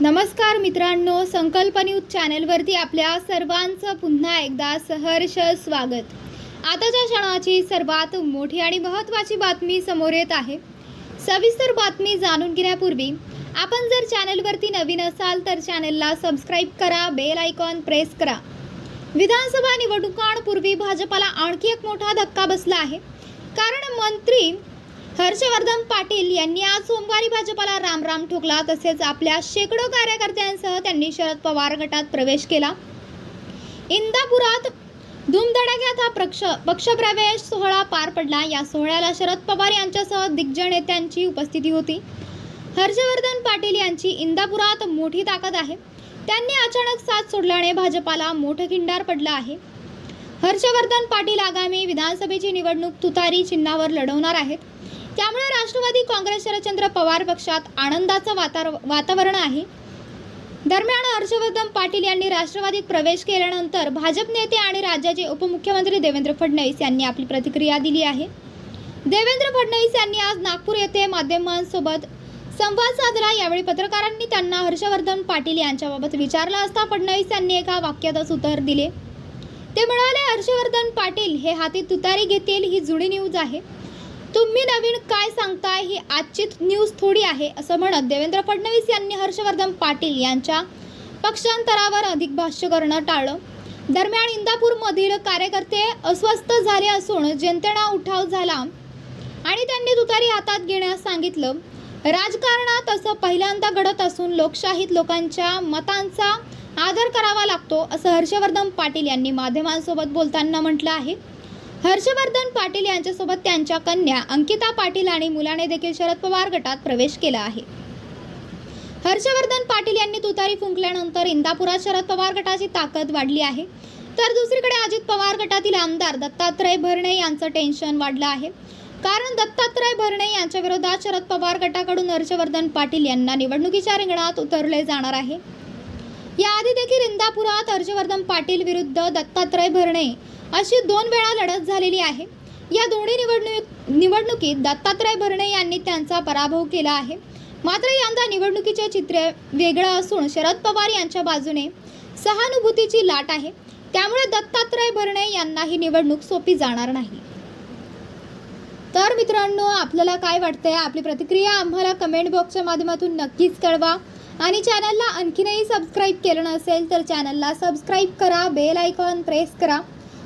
नमस्कार मित्रांनो संकल्प न्यूज चॅनेलवरती आपल्या सर्वांचं पुन्हा एकदा सहर्ष स्वागत. आताच्या क्षणाची सर्वात मोठी आणि महत्त्वाची बातमी समोर येत आहे. सविस्तर बातमी जाणून घेण्यापूर्वी आपण जर चॅनेलवरती नवीन असाल तर चॅनेलला सबस्क्राईब करा बेल आयकॉन प्रेस करा. विधानसभा निवडणुकांपूर्वी भाजपाला आणखी एक मोठा धक्का बसला आहे. कारण मंत्री हर्षवर्धन पाटील यांनी आज सोमवारी भाजपाला रामराम ठोकला तसेच आपल्या शेकडो कार्यकर्त्यांसह त्यांनी शरद पवार गटात प्रवेश केला. इंदापुरात धूमधडाक्यात हा पक्ष पक्षप्रवेश सोहळा पार पडला. या सोहळ्याला शरद पवार यांच्यासह दिग्गज नेत्यांची उपस्थिती होती. हर्षवर्धन पाटील यांची इंदापुरात मोठी ताकद आहे. त्यांनी अचानक साथ सोडल्याने भाजपाला मोठं खिंडार पडलं आहे. हर्षवर्धन पाटील आगामी विधानसभेची निवडणूक तुतारी चिन्हावर लढवणार आहेत. त्यामुळे राष्ट्रवादी काँग्रेस शरदचंद्र पवार पक्षात आनंदाचं वातार वातावरण आहे. दरम्यान हर्षवर्धन पाटील यांनी राष्ट्रवादीत प्रवेश केल्यानंतर भाजप नेते आणि राज्याचे उपमुख्यमंत्री देवेंद्र फडणवीस यांनी आपली प्रतिक्रिया दिली आहे. देवेंद्र फडणवीस यांनी आज नागपूर येथे माध्यमांसोबत संवाद साधला. यावेळी पत्रकारांनी त्यांना हर्षवर्धन पाटील यांच्याबाबत विचारलं असता फडणवीस यांनी एका वाक्यातच उत्तर दिले. ते म्हणाले हर्षवर्धन पाटील हे हाती तुतारी घेतील ही जुडी न्यूज आहे. तुम्ही नवीन काय सांगताय? ही आजची न्यूज थोडी आहे असं म्हणत देवेंद्र फडणवीस यांनी हर्षवर्धन पाटील यांच्या पक्षांतरावर अधिक भाष्य करणं टाळलं. दरम्यान इंदापूरमधील कार्यकर्ते अस्वस्थ झाले असून जनतेना उठाव झाला आणि त्यांनी तुतारी हातात घेण्यास सांगितलं. राजकारणात असं पहिल्यांदा घडत असून लोकशाहीत लोकांच्या मतांचा आदर करावा लागतो असं हर्षवर्धन पाटील यांनी माध्यमांसोबत बोलताना म्हटलं आहे. हर्षवर्धन पाटील यांच्यासोबत त्यांच्या कन्या अंकिता पाटील आणि मुलाने देखील शरद पवार गटात प्रवेश केला आहे. हर्षवर्धन पाटील यांनी तुतारी फुंकल्यानंतर इंदापुरात शरद पवार गटाची ताकद वाढली आहे. तर दुसरीकडे अजित पवार गटातील आमदार दत्तात्रय भरणे यांचं टेन्शन वाढलं आहे. कारण दत्तात्रय भरणे यांच्या विरोधात शरद पवार गटाकडून हर्षवर्धन पाटील यांना निवडणुकीच्या रिंगणात उतरले जाणार आहे. याआधी देखील इंदापुरात हर्षवर्धन पाटील विरुद्ध दत्तात्रय भरणे अशी दोन वेळा लढत झालेली आहे. या दोन्ही निवडणूक निवडणुकीत दत्तात्रय भरणे यांनी त्यांचा पराभव केला आहे. मात्र यंदा निवडणुकीचे चित्र वेगळं असून शरद पवार यांच्या बाजूने सहानुभूतीची लाट आहे. त्यामुळे दत्तात्रय भरणे यांना ही निवडणूक सोपी जाणार नाही. तर मित्रांनो आपल्याला काय वाटतंय? आपली प्रतिक्रिया आम्हाला कमेंट बॉक्सच्या माध्यमातून नक्कीच कळवा. आणि चॅनलला आणखीनही सबस्क्राईब केलं नसेल तर चॅनलला सबस्क्राईब करा बेल आयकॉन प्रेस करा.